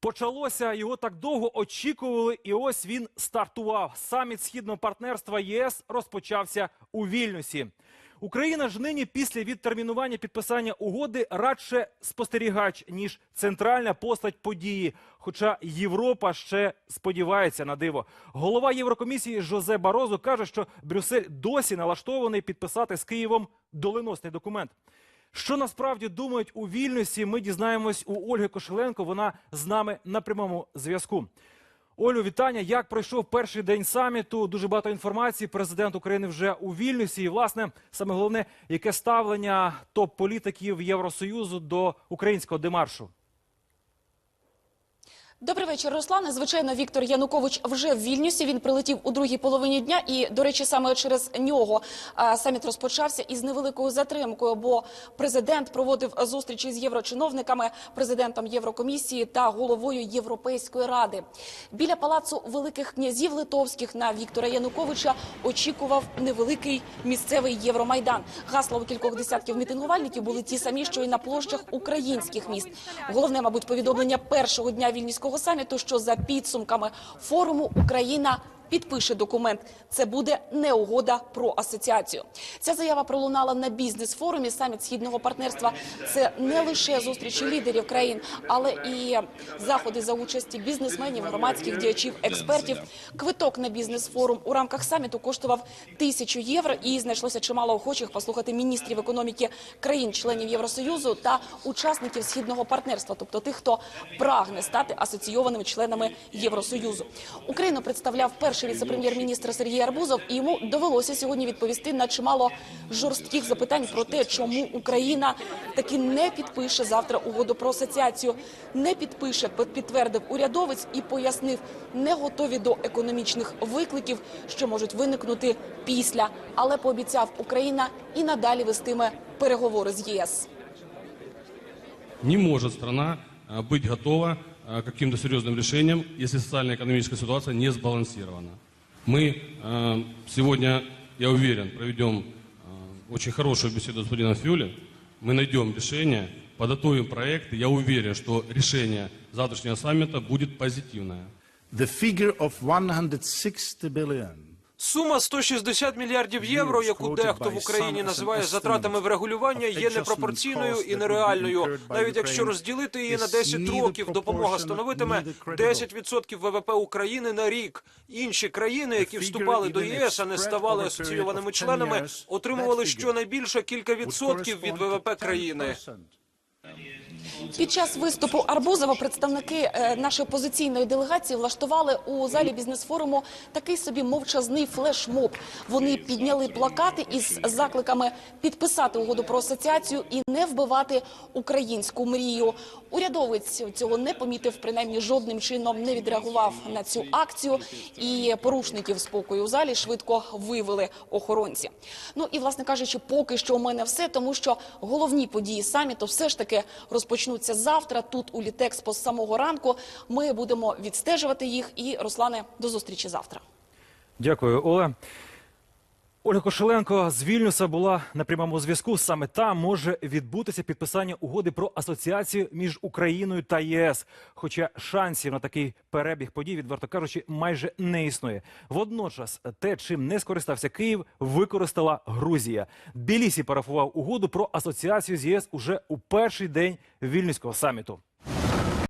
Почалося його так довго очікували, і ось він стартував. Саміт східного партнерства ЄС розпочався у Вільнюсі. Україна ж нині після відтермінування підписання угоди радше спостерігач ніж центральна постать події. Хоча Європа ще сподівається на диво. Голова Єврокомісії Жозе Барозу каже, що Брюссель досі налаштований підписати з Києвом доленосний документ. Що насправді думають у вільності? ми дізнаємось у Ольги Кошеленко. Вона з нами на прямому зв'язку. Олю, вітання. Як пройшов перший день саміту? Дуже багато інформації. Президент України вже у вільності. І, власне, саме головне, яке ставлення топ-політиків Євросоюзу до українського демаршу? Добрий вечір, Руслане. Звичайно, Віктор Янукович вже в Вільнюсі. Він прилетів у другій половині дня, і до речі, саме через нього саміт розпочався із невеликою затримкою. Бо президент проводив зустрічі з єврочиновниками, президентом Єврокомісії та головою Європейської ради. Біля палацу великих князів литовських на Віктора Януковича очікував невеликий місцевий Євромайдан. Гасла у кількох десятків мітингувальників були ті самі, що і на площах українських міст. Головне, мабуть, повідомлення першого дня вільнюського саміту, що за підсумками форуму Україна. Підпише документ. Це буде не угода про асоціацію. Ця заява пролунала на бізнес-форумі саміт східного партнерства. Це не лише зустрічі лідерів країн, але і заходи за участі бізнесменів, громадських діячів, експертів. Квиток на бізнес-форум у рамках саміту коштував тисячу євро, і знайшлося чимало охочих послухати міністрів економіки країн-членів Євросоюзу та учасників східного партнерства, тобто тих, хто прагне стати асоційованими членами Євросоюзу. Україну представляв перший віце-прем'єр-міністр Сергій Арбузов, і йому довелося сьогодні відповісти на чимало жорстких запитань про те, чому Україна таки не підпише завтра угоду про асоціацію, не підпише, підтвердив урядовець і пояснив, не готові до економічних викликів, що можуть виникнути після, але пообіцяв, Україна і надалі вестиме переговори з ЄС. Не может страна быть готова каким-то серьезным решениям, если социально-экономическая ситуация не сбалансирована. Мы а, сегодня, я уверен, проведем а, очень хорошую беседу с господином Фюле. Мы найдем решение, подготовим проект. и Я уверен, что решение завтрашнего саммита будет позитивное. The figure of 160 billion Сума 160 мільярдів євро, яку дехто в Україні називає затратами врегулювання, є непропорційною і нереальною. Навіть якщо розділити її на 10 років, допомога становитиме 10% ВВП України на рік. Інші країни, які вступали до ЄС, а не ставали асоційованими членами, отримували щонайбільше кілька відсотків від ВВП країни. Під час виступу Арбузова представники е, нашої опозиційної делегації влаштували у залі бізнес-форуму такий собі мовчазний флешмоб. Вони підняли плакати із закликами підписати угоду про асоціацію і не вбивати українську мрію. Урядовець цього не помітив, принаймні жодним чином не відреагував на цю акцію. І порушників спокою у залі швидко вивели охоронці. Ну і власне кажучи, поки що у мене все, тому що головні події саміту все ж таки розпочнуться завтра. Тут у Літекспо з самого ранку. Ми будемо відстежувати їх. І Руслане, до зустрічі завтра. Дякую, Оле. Ольга Кошеленко з Вільнюса була на прямому зв'язку. Саме там може відбутися підписання угоди про асоціацію між Україною та ЄС. Хоча шансів на такий перебіг подій, відверто кажучи, майже не існує. Водночас, те, чим не скористався Київ, використала Грузія. Тбілісі парафував угоду про асоціацію з ЄС уже у перший день вільнюського саміту.